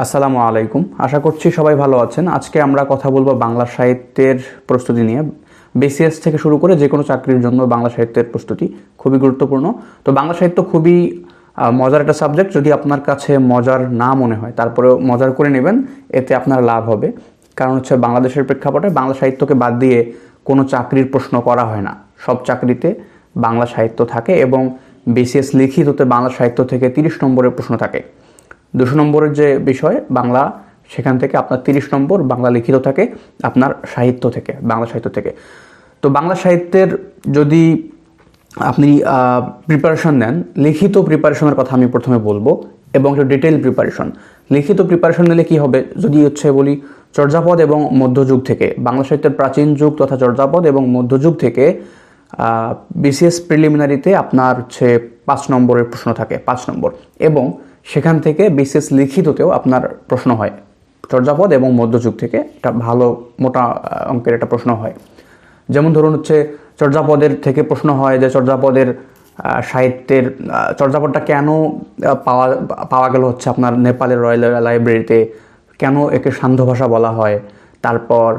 আসসালামু আলাইকুম। আশা করছি সবাই ভালো আছেন। আজকে আমরা কথা বলব বাংলা সাহিত্যের প্রস্তুতি নিয়ে। বিসিএস থেকে শুরু করে যে কোনো চাকরির জন্য বাংলা সাহিত্যের প্রস্তুতি খুবই গুরুত্বপূর্ণ। তো বাংলা সাহিত্য খুবই মজার একটা সাবজেক্ট যদি আপনার কাছে মজার না মনে হয়, তারপরেও মজার করে নেবেন। এতে আপনার লাভ হবে। কারণ হচ্ছে বাংলাদেশের প্রেক্ষাপটে বাংলা সাহিত্যকে বাদ দিয়ে কোনো চাকরির প্রশ্ন করা হয় না। সব চাকরিতে বাংলা সাহিত্য থাকে এবং বিসিএস লিখিততে বাংলা সাহিত্য থেকে তিরিশ নম্বরের প্রশ্ন থাকে। দুশো নম্বরের যে বিষয়, বাংলা, সেখান থেকে আপনার তিরিশ নম্বর বাংলা লিখিত থাকে, আপনার সাহিত্য থেকে, বাংলা সাহিত্য থেকে। তো বাংলা সাহিত্যের যদি আপনি প্রিপারেশন নেন, লিখিত প্রিপারেশনের কথা আমি প্রথমে বলব, এবং একটু ডিটেল প্রিপারেশন লিখিত প্রিপারেশন নিলে কি হবে? যদি হচ্ছে বলি, চর্যাপদ এবং মধ্যযুগ থেকে, বাংলা সাহিত্যের প্রাচীন যুগ তথা চর্যাপদ এবং মধ্যযুগ থেকে বিসিএস প্রিলিমিনারিতে আপনার হচ্ছে পাঁচ নম্বরের প্রশ্ন থাকে, পাঁচ নম্বর। এবং সেখান থেকে বিসিএস লিখিততেও আপনার প্রশ্ন হয়। চর্যাপদ এবং মধ্যযুগ থেকে একটা ভালো, মোটা অঙ্কের একটা প্রশ্ন হয়। যেমন ধরুন হচ্ছে, চর্যাপদের থেকে প্রশ্ন হয় যে চর্যাপদের সাহিত্যের চর্যাপদটা কেন পাওয়া পাওয়া গেল হচ্ছে আপনার নেপালের রয়্যাল লাইব্রেরিতে? কেন একে সান্ধ্য ভাষা বলা হয়? তারপর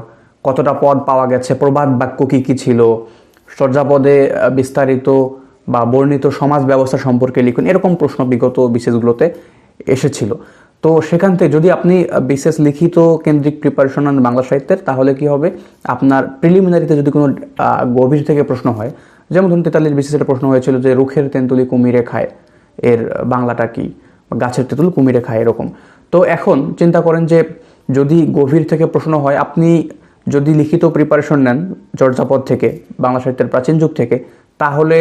কতটা পদ পাওয়া গেছে? প্রবাদ বাক্য কী কী ছিল? চর্যাপদে বিস্তারিত বা বর্ণিত সমাজ ব্যবস্থা সম্পর্কে লিখুন, এরকম প্রশ্ন বিগত বিশেষগুলোতে এসেছিল। তো সেখান থেকে যদি আপনি বিশেষ লিখিত কেন্দ্রিক প্রিপারেশন নেন বাংলা সাহিত্যের, তাহলে কি হবে? আপনার প্রিলিমিনারিতে যদি কোনো গভীর থেকে প্রশ্ন হয়, যেমন ধরুন তেতাল্লিশ বিশেষের প্রশ্ন হয়েছিল যে রুখের তেঁতুলি কুমিরে খায়, এর বাংলাটা কি? গাছের তেঁতুল কুমিরে খায়, এরকম। তো এখন চিন্তা করেন যে যদি গভীর থেকে প্রশ্ন হয়, আপনি যদি লিখিত প্রিপারেশন নেন চর্যাপদ থেকে, বাংলা সাহিত্যের প্রাচীন যুগ থেকে, তাহলে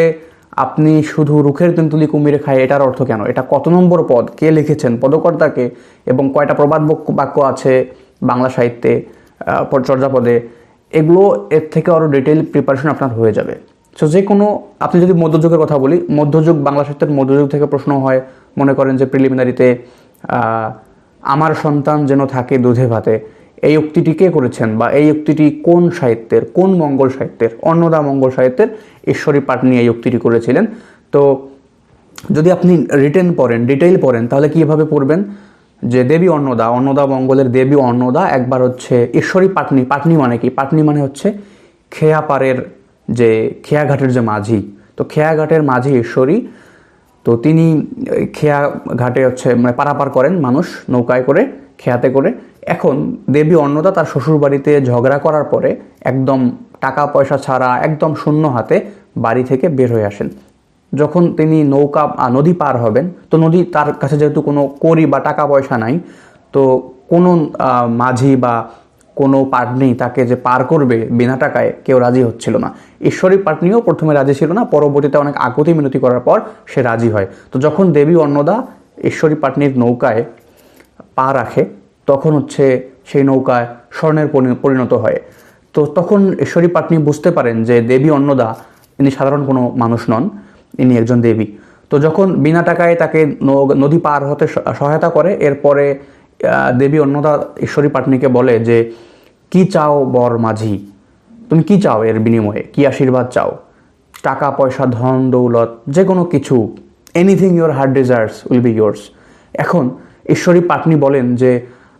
আপনি শুধু রুখের তেঁতুলি কুমিরে খায়, এটার অর্থ কেন? এটা কত নম্বর পদ? কে লিখেছেন? পদকর্তাকে এবং কয়টা প্রবাদ বাক্য- আছে বাংলা সাহিত্যে চর্যাপদে এগুলো এর থেকে আরও ডিটেল প্রিপারেশন আপনার হয়ে যাবে। সো যে কোনো আপনি যদি মধ্যযুগের কথা বলি, মধ্যযুগ বাংলা সাহিত্যের মধ্যযুগ থেকে প্রশ্ন হয়, মনে করেন যে প্রিলিমিনারিতে আমার সন্তান যেন থাকে দুধে ভাতে। এই উক্তিটি কে করেছেন বা এই উক্তিটি কোন সাহিত্যের, কোন মঙ্গল সাহিত্যের, অন্নদা মঙ্গল সাহিত্যের ঈশ্বরী পাটনি এই উক্তিটি করেছিলেন। তো যদি আপনি রিটেন পড়েন ডিটেইল পড়েন, তাহলে কীভাবে পড়বেন? যে দেবী অন্নদা অন্নদা মঙ্গলের দেবী অন্নদা একবার হচ্ছে ঈশ্বরী পাটনি পাটনি মানে কি? পাটনি মানে হচ্ছে খেয়াপাড়ের যে, খেয়াঘাটের যে মাঝি। তো খেয়াঘাটের মাঝি ঈশ্বরী, তো তিনি এই খেয়া ঘাটে হচ্ছে মানে পারাপার করেন মানুষ নৌকায় করে, খেয়াতে করে। এখন দেবী অন্নদা তার শ্বশুর বাড়িতে ঝগড়া করার পরে একদম টাকা পয়সা ছাড়া একদম শূন্য হাতে বাড়ি থেকে বের হয়ে আসেন। যখন তিনি নৌকা নদী পার হবেন, তো নদী তার কাছে যেহেতু কোনো করি বা টাকা পয়সা নাই, তো কোনো মাঝি বা কোনো পাটনি তাকে যে পার করবে বিনা টাকায় কেউ রাজি হচ্ছিল না। ঈশ্বরী পাটনিও প্রথমে রাজি ছিল না, পরবর্তীতে অনেক আকুতি মিনতি করার পর সে রাজি হয়। তো যখন দেবী অন্নদা ঈশ্বরী পাটনির নৌকায় পা রাখে তখন হচ্ছে সেই নৌকায় স্বর্ণের পরিণত হয়। তো তখন ঈশ্বরী পাটনি বুঝতে পারেন যে দেবী অন্নদা ইনি সাধারণ কোনো মানুষ নন, ইনি একজন দেবী। তো যখন বিনা টাকায় তাকে নদী পার হতে সহায়তা করে, এরপরে দেবী অন্নদা ঈশ্বরী পাটনিকে বলে যে, কি চাও বর মাঝি? তুমি কি চাও এর বিনিময়ে? কি আশীর্বাদ চাও? টাকা, পয়সা, ধন, দৌলত যে কোনো কিছু anything your heart desires will be yours এখন ঈশ্বরী পাটনি বলেন যে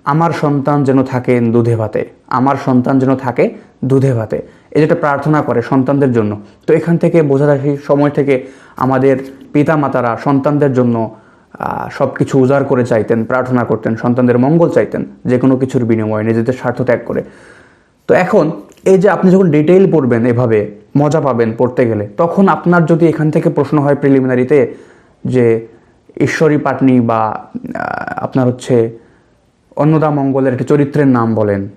আমার সন্তান যেন থাকে দুধে ভাতে, আমার সন্তান যেন থাকে দুধে ভাতে। এই যেটা প্রার্থনা করে সন্তানদের জন্য। তো এখান থেকে বোঝা যায় সেই সময় থেকে আমাদের পিতা মাতারা সন্তানদের জন্য সব কিছু উজাড় করে চাইতেন, প্রার্থনা করতেন, সন্তানদের মঙ্গল চাইতেন, যে কোনো কিছুর বিনিময়ে নিজেদের স্বার্থ ত্যাগ করে। তো এখন এই যে আপনি যখন ডিটেইল পড়বেন এভাবে, মজা পাবেন পড়তে গেলে, তখন আপনার যদি এখান থেকে প্রশ্ন হয় প্রিলিমিনারিতে যে ঈশ্বরী পাটনি বা আপনার হচ্ছে অন্নদা মঙ্গলের একটি চরিত্রের নাম বলেন।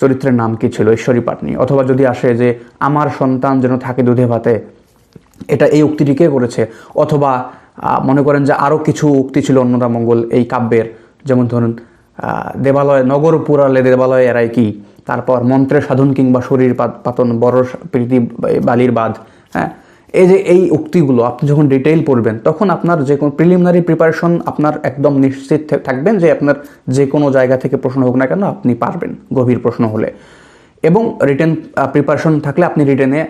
চরিত্রের নাম কি ছিল? ঈশ্বরী পাটনি। অথবা যদি আসে যে, আমার সন্তান যেন থাকে দুধে ভাতে এটা এই উক্তিটি কে করেছে? অথবা মনে করেন যে আরও কিছু উক্তি ছিল অন্নদা মঙ্গল এই কাব্যের। যেমন ধরুন দেবালয়, নগর পুরালে দেবালয় এরাই কি? তারপর মন্ত্রের সাধন কিংবা শরীর পাত- পাতন বড় প্রীতি বালির বাঁধ হ্যাঁ? এই যে এই উক্তিগুলো আপনি যখন ডিটেইল পড়বেন, তখন আপনার যে কোনো প্রিলিমিনারি প্রিপারেশন আপনার একদম নিশ্চিত থাকবেন যে আপনার যে কোনো জায়গা থেকে প্রশ্ন হোক না কেন আপনি পারবেন গভীর প্রশ্ন হলে। এবং রিটেন প্রিপারেশন থাকলে আপনি রিটেনে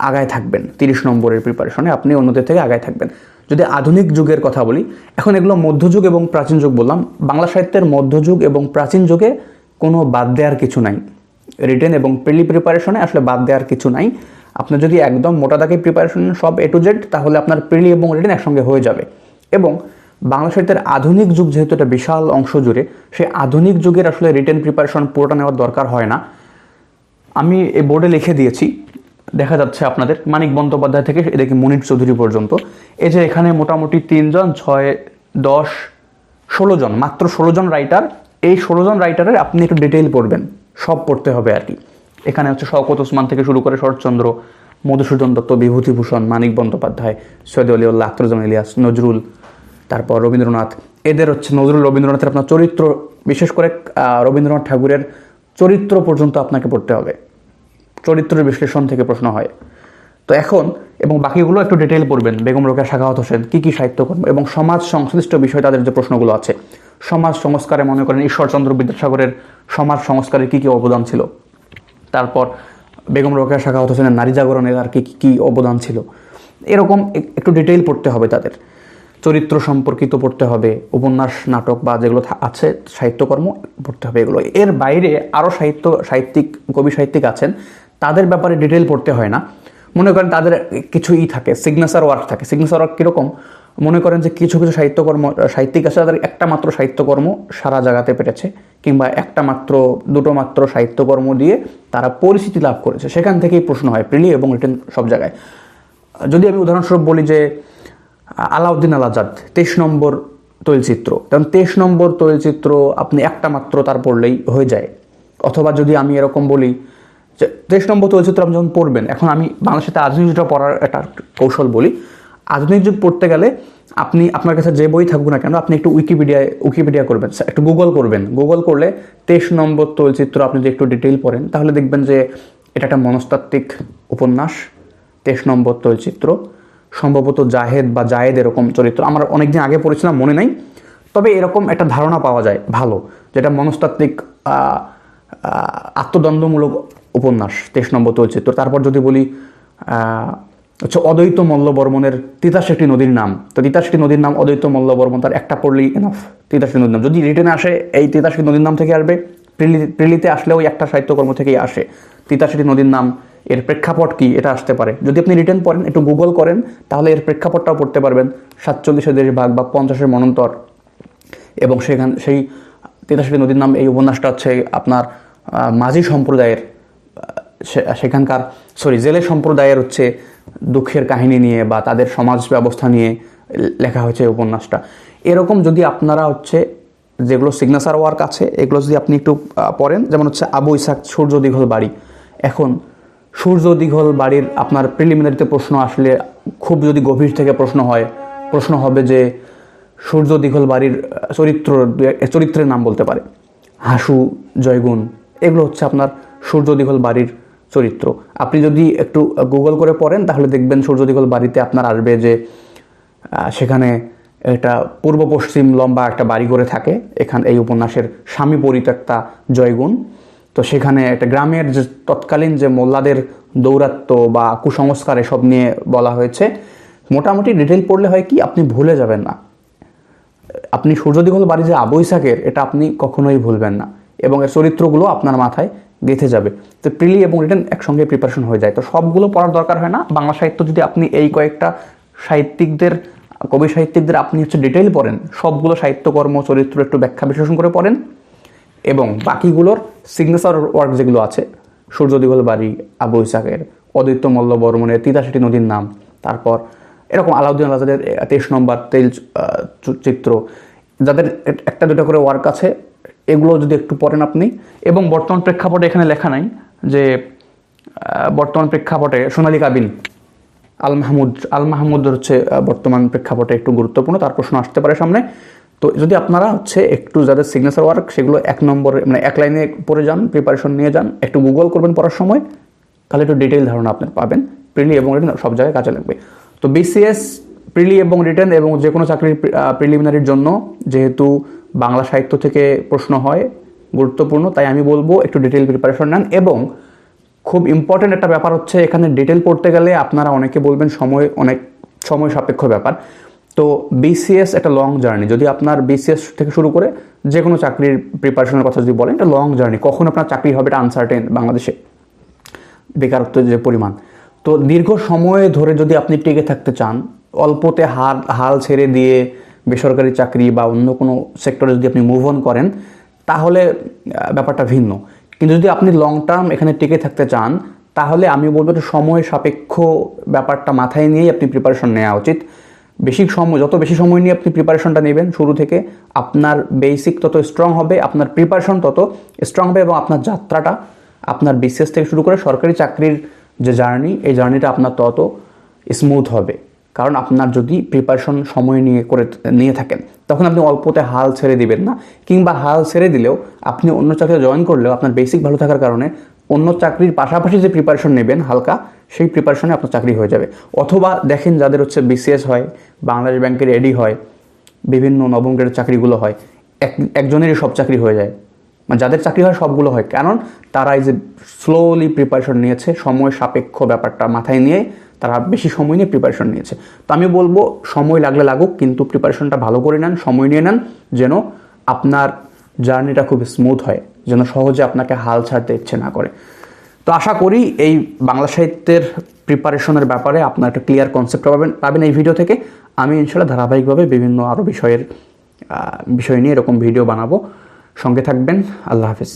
আগায় থাকবেন, তিরিশ নম্বরের প্রিপারেশনে আপনি অন্যদের থেকে আগায় থাকবেন। যদি আধুনিক যুগের কথা বলি, এখন এগুলো মধ্যযুগ এবং প্রাচীন যুগ বললাম, বাংলা সাহিত্যের মধ্যযুগ এবং প্রাচীন যুগে কোনো বাদ দেওয়ার কিছু নাই। রিটেন এবং প্রিলি প্রিপারেশনে আসলে বাদ দেওয়ার কিছু নাই। আপনি যদি একদম মোটা দাগে প্রিপারেশন সব এ টু জেড তাহলে আপনার প্রিলি এবং রিটেন একসঙ্গে হয়ে যাবে। এবং বাংলা সাহিত্যের আধুনিক যুগ যেহেতু একটা বিশাল অংশ জুড়ে, সেই আধুনিক যুগের আসলে রিটেন প্রিপারেশন পুরোটা নেওয়ার দরকার হয় না। আমি এই বোর্ডে লিখে দিয়েছি, দেখা যাচ্ছে আপনাদের, মানিক বন্দ্যোপাধ্যায় থেকে এদিকে মনির চৌধুরী পর্যন্ত। এই যে এখানে মোটামুটি তিনজন, ছয়, দশ, ষোলো জন, মাত্র ষোলো জন রাইটার এই ষোলো জন রাইটারের আপনি একটু ডিটেইল পড়বেন, সব পড়তে হবে আর কি। এখানে হচ্ছে শওকত ওসমান থেকে শুরু করে শরৎচন্দ্র, মধুসূদন দত্ত, বিভূতিভূষণ, মানিক বন্দ্যোপাধ্যায়, সৈয়দ আলিউল্লাহ আখতারুজ্জামান ইলিয়াস, নজরুল, তারপর রবীন্দ্রনাথ। এদের হচ্ছে নজরুল রবীন্দ্রনাথের আপনার চরিত্র, বিশেষ করে রবীন্দ্রনাথ ঠাকুরের চরিত্র পর্যন্ত আপনাকে পড়তে হবে। চরিত্রের বিশ্লেষণ থেকে প্রশ্ন হয়। তো এখন, এবং বাকিগুলো একটু ডিটেইল পড়বেন। বেগম রোকেয়া, শাখাওয়াত হোসেন, কী কী সাহিত্যকর্ম এবং সমাজ সংশ্লিষ্ট বিষয় তাদের যে প্রশ্নগুলো আছে। সমাজ সংস্কারে মনে করেন ঈশ্বরচন্দ্র বিদ্যাসাগরের সমাজ সংস্কারের কী কী অবদান ছিল? তারপর বেগম রোকেয়া শাখা হোসেনের নারী জাগরণের আর কি কী অবদান ছিল? এরকম একটু ডিটেইল পড়তে হবে তাদের। চরিত্র সম্পর্কিত পড়তে হবে, উপন্যাস, নাটক বা যেগুলো আছে, সাহিত্যকর্ম পড়তে হবে এগুলো। এর বাইরে আরও সাহিত্য, সাহিত্যিক, কবি সাহিত্যিক আছেন, তাদের ব্যাপারে ডিটেল পড়তে হয় না। মনে করেন তাদের কিছুই থাকে সিগনেচার ওয়ার্ক থাকে। সিগনেচার ওয়ার্ক কীরকম? মনে করেন যে কিছু কিছু সাহিত্যকর্ম সাহিত্যিক আছে, তাদের একটা মাত্র সাহিত্যকর্ম সারা জায়গাতে পেরেছে, কিংবা একটা মাত্র, দুটো মাত্র সাহিত্যকর্ম দিয়ে তারা পরিচিতি লাভ করেছে। সেখান থেকেই প্রশ্ন হয়, প্রিলি এবং রিটেন সব জায়গায়। যদি আমি উদাহরণস্বরূপ বলি যে আলাউদ্দিন আল আজাদ তেইশ নম্বর তৈলচিত্র। কারণ তেইশ নম্বর তৈলচিত্র আপনি একটা মাত্র তার পড়লেই হয়ে যায়। অথবা যদি আমি এরকম বলি যে, তেইশ নম্বর তৈলচিত্র আপনি যখন পড়বেন, এখন আমি বাংলাদেশে আধুনিক যুগটা পড়ার একটা কৌশল বলি আধুনিক যুগ পড়তে গেলে আপনি, আপনার কাছে যে বই থাকুক না কেন, আপনি একটু উইকিপিডিয়ায় উইকিপিডিয়া করবেন। একটু গুগল করবেন। গুগল করলে তেইশ নম্বর তৈলচিত্র আপনি যদি একটু ডিটেইল পড়েন, তাহলে দেখবেন যে এটা একটা মনস্তাত্ত্বিক উপন্যাস, তেইশ নম্বর তৈলচিত্র সম্ভবত জাহেদ বা জায়েদ এরকম চরিত্র। আমরা অনেকদিন আগে পড়েছিলাম, মনে নাই। তবে এরকম একটা ধারণা পাওয়া যায়, ভালো যেটা মনস্তাত্ত্বিক আত্মদ্বন্দ্বমূলক উপন্যাস, তেইশ নম্বর চলচ্চিত্র। তারপর যদি বলি হচ্ছে অদ্বৈত মল্লবর্মনের তিতাস একটি নদীর নাম। তো তিতাস একটি নদীর নাম, অদ্বৈত মল্লবর্মন তার একটা পড়লেই এনাফ তিতাস নদীর নাম। যদি রিটেনে আসে, এই তিতাস নদীর নাম থেকে আসবে। প্রিলিতে আসলেও একটা সাহিত্যকর্ম থেকেই আসে। তিতাস একটি নদীর নাম, এর প্রেক্ষাপট কি, এটা আসতে পারে। যদি আপনি রিটার্ন পড়েন, একটু গুগল করেন, তাহলে এর প্রেক্ষাপটটাও পড়তে পারবেন। সাতচল্লিশের দেশ ভাগ বা পঞ্চাশের মনন্তর। এবং সেখান, সেই তিতাসী নদীর নাম, এই উপন্যাসটা হচ্ছে আপনার মাঝি সম্প্রদায়ের সেখানকার সরি জেলে সম্প্রদায়ের হচ্ছে দুঃখের কাহিনী নিয়ে বা তাদের সমাজ ব্যবস্থা নিয়ে লেখা হয়েছে উপন্যাসটা। এরকম যদি আপনারা হচ্ছে যেগুলো সিগনেচার ওয়ার্ক আছে, এগুলো যদি আপনি একটু পড়েন, যেমন হচ্ছে আবু ইসাক সূর্য দীঘল বাড়ি। এখন, সূর্য দীঘল বাড়ির আপনার প্রিলিমিনারিতে প্রশ্ন আসলে খুব যদি গভীর থেকে প্রশ্ন হয়, প্রশ্ন হবে যে সূর্য দীঘল বাড়ির চরিত্র চরিত্রের নাম বলতে পারে। হাসু, জয়গুণ, এগুলো হচ্ছে আপনার সূর্য দীঘল বাড়ির চরিত্র। আপনি যদি একটু গুগল করে পড়েন, তাহলে দেখবেন সূর্যদিগল বাড়িতে আপনার আসবে যে সেখানে একটা পূর্ব পশ্চিম লম্বা একটা বাড়ি করে থাকে। এখান, এই উপন্যাসের স্বামী পরিত্যক্তা জয়গুণ। তো সেখানে একটা গ্রামের যে তৎকালীন যে মোল্লাদের দৌরাত্ম্য বা কুসংস্কার এসব নিয়ে বলা হয়েছে, মোটামুটি ডিটেল পড়লে হয় কি, আপনি ভুলে যাবেন না। আপনি সূর্যদিগল বাড়ি যে আবু ইসাকের এটা আপনি কখনোই ভুলবেন না। এবং এর চরিত্রগুলো আপনার মাথায় গেঁথে যাবে। তো প্রিলি এবং রিটেন একসঙ্গে প্রিপারেশন হয়ে যায়। তো সবগুলো পড়ার দরকার হয় না। বাংলা সাহিত্য যদি আপনি এই কয়েকটা সাহিত্যিকদের, কবি সাহিত্যিকদের আপনি হচ্ছে ডিটেইল পড়েন, সবগুলো সাহিত্যকর্ম চরিত্র একটু ব্যাখ্যা বিশ্লেষণ করে পড়েন এবং বাকিগুলোর সিগনেচার ওয়ার্ক যেগুলো আছে সূর্যদিগল বাড়ি, আবু ইসাকের, অদ্বৈত মল্ল বর্মনের, তিতাসেটি নদীর নাম, তারপর এরকম আলাউদ্দিন আলাদের তেইশ নম্বর তেল চিত্র, যাদের একটা দুটো করে ওয়ার্ক আছে এগুলো যদি একটু পড়েন আপনি। এবং বর্তমান প্রেক্ষাপটে এখানে লেখা নাই যে বর্তমান প্রেক্ষাপটে সোনালী কাবিন, আল মাহমুদ আল মাহমুদ হচ্ছে বর্তমান প্রেক্ষাপটে একটু গুরুত্বপূর্ণ, তার প্রশ্ন আসতে পারে সামনে। তো যদি আপনারা হচ্ছে একটু যাদের সিগনেচার ওয়ার্ক সেগুলো এক নম্বরে মানে এক লাইনে পড়ে যান প্রিপারেশন নিয়ে যান, একটু গুগল করবেন পড়ার সময়, তাহলে একটু ডিটেল ধারণা আপনি পাবেন। প্রিলি এবং রিটেন সব জায়গায় কাজে লাগবে। তো বিসিএস প্রিলি এবং রিটেন এবং যে কোনো চাকরির প্রিলিমিনারির জন্য যেহেতু বাংলা সাহিত্য থেকে প্রশ্ন হয়, গুরুত্বপূর্ণ, তাই আমি বলব একটু ডিটেল প্রিপারেশন নেন। এবং খুব ইম্পর্টেন্ট একটা ব্যাপার হচ্ছে, এখানে ডিটেল পড়তে গেলে আপনারা অনেকে বলবেন সময়, অনেক সময় সাপেক্ষ ব্যাপার। তো বিসিএস একটা লং জার্নি যদি আপনার বিসিএস থেকে শুরু করে যে কোনো চাকরির প্রিপারেশনের কথা যদি বলেন, এটা লং জার্নি কখন আপনার চাকরি হবে এটা আনসার্টেন বাংলাদেশে। বেকারত্বের যে পরিমাণ। তো দীর্ঘ সময় ধরে যদি আপনি টিকে থাকতে চান, অল্পতে হাল হাল ছেড়ে দিয়ে বেসরকারি চাকরি বা অন্য কোনো সেক্টরে যদি আপনি মুভ অন করেন, তাহলে ব্যাপারটা ভিন্ন। কিন্তু যদি আপনি লং টার্ম এখানে টিকে থাকতে চান, তাহলে আমি বলব যে সময় সাপেক্ষ ব্যাপারটা মাথায় নিয়েই আপনি প্রিপারেশন নেওয়া উচিত। বেশি সময়, যত বেশি সময় নিয়ে আপনি প্রিপারেশনটা নেবেন শুরু থেকে, আপনার বেসিক তত স্ট্রং হবে, আপনার প্রিপারেশন তত স্ট্রং হবে এবং আপনার যাত্রাটা, আপনার বিসিএস থেকে শুরু করে সরকারি চাকরির যে জার্নি এই জার্নিটা আপনার তত স্মুথ হবে। কারণ আপনার যদি প্রিপারেশন সময় নিয়ে করে, নিয়ে থাকেন, তখন আপনি অল্পতে হাল ছেড়ে দিবেন না। কিংবা হাল ছেড়ে দিলেও আপনি অন্য চাকরিতে জয়েন করলেও আপনার বেসিক ভালো থাকার কারণে অন্য চাকরির পাশাপাশি যে প্রিপারেশন নেবেন হালকা, সেই প্রিপারেশনে আপনার চাকরি হয়ে যাবে। অথবা দেখেন যাদের হচ্ছে বিসিএস হয়, বাংলাদেশ ব্যাংকের এডি হয়, বিভিন্ন নবম গ্রেডের চাকরিগুলো হয়, এক, একজনেরই সব চাকরি হয়ে যায়। মানে যাদের চাকরি হয় সবগুলো হয়। কারণ তারা এই যে স্লোলি প্রিপারেশন নিয়েছে, সময় সাপেক্ষ ব্যাপারটা মাথায় নিয়ে তারা বেশি সময় নিয়ে প্রিপারেশন নিয়েছে। তো আমি বলব, সময় লাগলে লাগুক, কিন্তু প্রিপারেশনটা ভালো করে নেন, সময় নিয়ে নেন, যেন আপনার জার্নিটা খুব স্মুথ হয়, যেন সহজে আপনাকে হাল ছাড়তে ইচ্ছে না করে। তো আশা করি এই বাংলা সাহিত্যের প্রিপারেশনের ব্যাপারে আপনার একটা ক্লিয়ার কনসেপ্ট পাবেন পাবেন এই ভিডিও থেকে। আমি ইনশাল্লাহ ধারাবাহিকভাবে বিভিন্ন আরও বিষয়ের বিষয় নিয়ে এরকম ভিডিও বানাবো। সঙ্গে থাকবেন, আল্লাহ হাফিজ।